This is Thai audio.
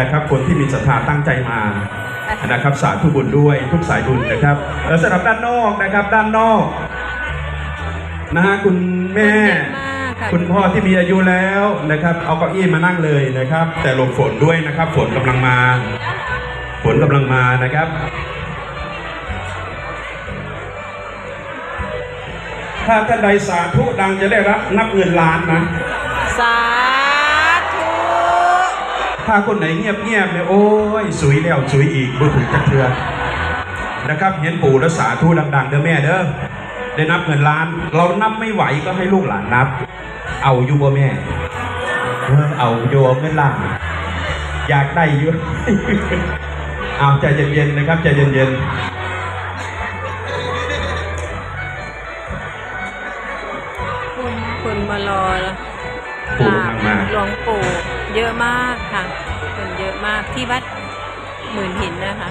นะครับ คนที่มีศรัทธาตั้งใจมานะครับสาธุบุญด้วยทุกสายบุญนะครับแล้วสำหรับด้านนอกนะครับด้านนอกนะฮะคุณแม่คนเยอะมากค่ะคุณพ่อที่มีอายุแล้วนะครับ เอาเก้าอี้มานั่งเลยนะครับ แต่หลบฝนด้วยนะครับ ฝนกำลังมา ฝนกำลังมานะครับ ถ้าท่านใดสาธุดังจะได้รับนับเงินล้านนะสาธุ ถ้าคนไหนเงียบเงียบๆเนี่ยโอ้ยสวยแล้วสวยอีกบุถึงจักเทือนะครับเห็นปู่แล้วสาธุดังๆเด้อแม่เด้อได้นับเงินล้าน เรานับไม่ไหวก็ให้ลูกหลานนับ เอาอยู่บ่แม่เออเอาโยมเงินล้านอยากได้อยู่เอาใจเย็นๆนะครับใจเย็นคนคนมารอแล้วๆปู่กำลังมา หลวงปู่เยอะมากค่ะคนเยอะมากที่วัดหมื่นหินนะคะ